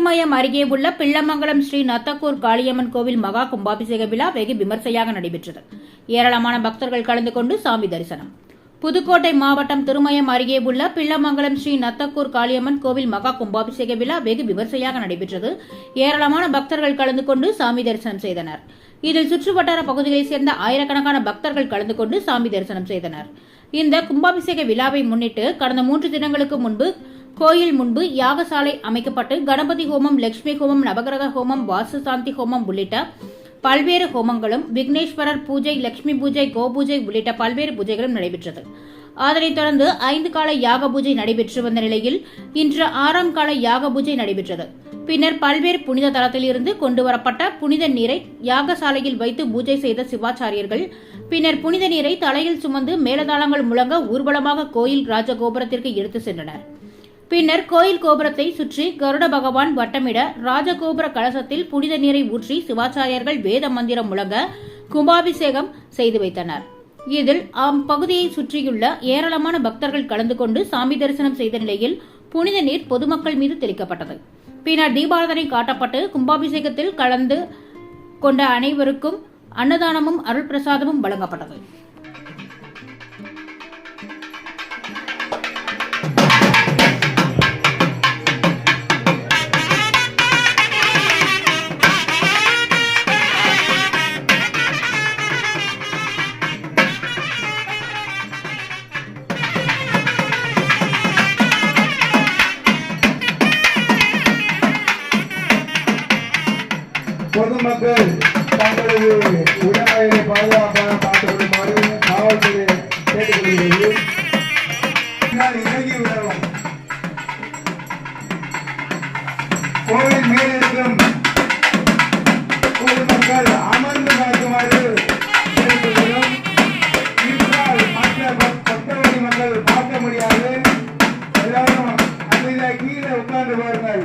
திருமயம் அருகே உள்ள பிள்ளமங்கலம் ஸ்ரீ நத்தக்கூர் காளியம்மன் கோவில் மகா கும்பாபிஷேக விழா வெகு விமர்சையாக நடைபெற்றது. ஏராளமான பக்தர்கள் கலந்து கொண்டு சாமி தரிசனம். புதுக்கோட்டை மாவட்டம் திருமயம் அருகே உள்ள பிள்ளமங்கலம் ஸ்ரீ நத்தக்கூர் காளியம்மன் கோவில் மகா கும்பாபிஷேக விழா வெகு விமர்சையாக நடைபெற்றது. ஏராளமான பக்தர்கள் கலந்து கொண்டு சாமி தரிசனம் செய்தனர். இதில் சுற்றுவட்டார பகுதிகளைச் சேர்ந்த ஆயிரக்கணக்கான பக்தர்கள் கலந்து கொண்டு சாமி தரிசனம் செய்தனர். இந்த கும்பாபிஷேக விழாவை முன்னிட்டு கடந்த மூன்று தினங்களுக்கு முன்பு கோயில் முன்பு யாகசாலை அமைக்கப்பட்டு கணபதி ஹோமம் லட்சுமி ஹோமம் நவகிரக ஹோமம் வாசுசாந்தி சாந்தி ஹோமம் உள்ளிட்ட பல்வேறு ஹோமங்களும் விக்னேஸ்வரர் பூஜை லட்சுமி பூஜை கோபூஜை உள்ளிட்ட பல்வேறு பூஜைகளும் நடைபெற்றது. அதனைத் தொடர்ந்து ஐந்து கால யாக பூஜை நடைபெற்று வந்த நிலையில் இன்று ஆறாம் கால யாக பூஜை நடைபெற்றது. பின்னர் பல்வேறு புனித தலத்திலிருந்து கொண்டு வரப்பட்ட புனித நீரை யாகசாலையில் வைத்து பூஜை செய்த சிவாச்சாரியர்கள் பின்னர் புனித நீரை தலையில் சுமந்து மேலதாளங்கள் முழங்க ஊர்வலமாக கோயில் ராஜகோபுரத்திற்கு எடுத்து சென்றனர். பின்னர் கோயில் கோபுரத்தை சுற்றி கருட பகவான் வட்டமிட ராஜகோபுர கலசத்தில் புனித நீரை ஊற்றி சிவாச்சாரியர்கள் வேத மந்திரம் முழங்க கும்பாபிஷேகம் செய்து வைத்தனர். இதில் அப்பகுதியை சுற்றியுள்ள ஏராளமான பக்தர்கள் கலந்து கொண்டு சாமி தரிசனம் செய்த நிலையில் புனித நீர் பொதுமக்கள் மீது தெளிக்கப்பட்டது. பின்னர் தீபாரதனை காட்டப்பட்டு கும்பாபிஷேகத்தில் கலந்து கொண்ட அனைவருக்கும் அன்னதானமும் அருள் பிரசாதமும் வழங்கப்பட்டது. பொதுமக்கள் தங்களது உடல்நலனை பாதுகாப்பாக பார்த்துக் கொள்ளுமாறு காவல்துறை கேட்டுக்கொள்கிறது பின்னால் இறங்கி விடவும் கோவில் பொதுமக்கள் அமர்ந்து பார்க்குமாறு கேட்டுக்கொள்கிறோம். இருந்தால் மற்ற பக்தவழி மக்கள் பார்க்க முடியாது. எல்லாரும் அமைதியாக கீழே உட்கார்ந்து பாருங்கள்.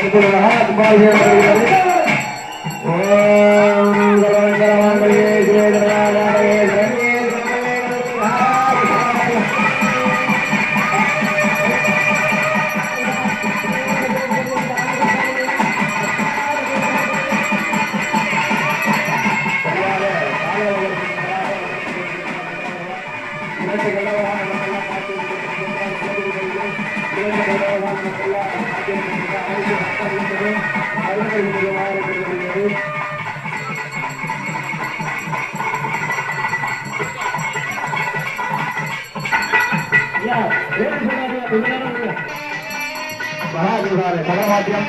வளம் வருகிறார்கள் கோடலகோன் ஆலயத்தில் சகவாத்தியம்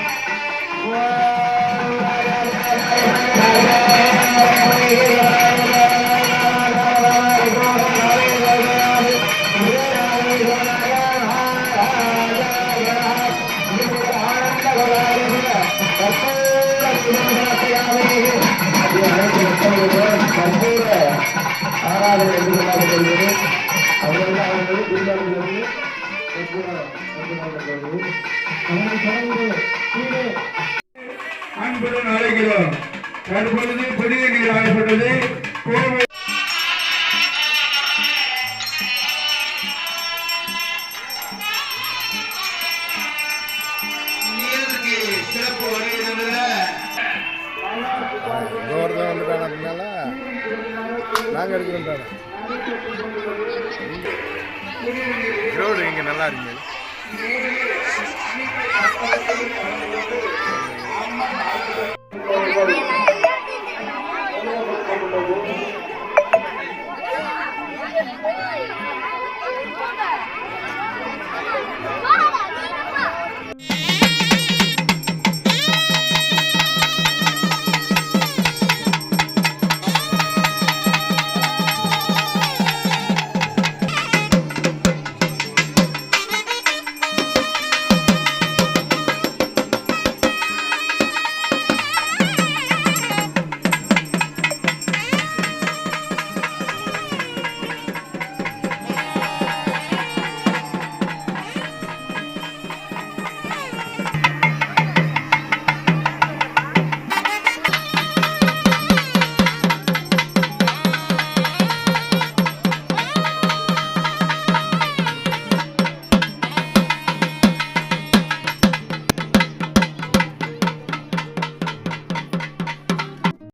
ஆராதனை என்று கொண்டாடப்படுகிறது அவர்கள் அவர்கள் அன்புடன் அழைக்கிறோம். தற்பொழுது புதிய நீர் ஆகப்பட்டது கோவை நீருக்கு சிறப்பு வருகிறதுல ஒருத்தன் வந்துட்டான் அப்படின்னால நாங்கள் எடுக்கிறோம் ரோடு இங்கே நல்லா இருக்கு Thank you.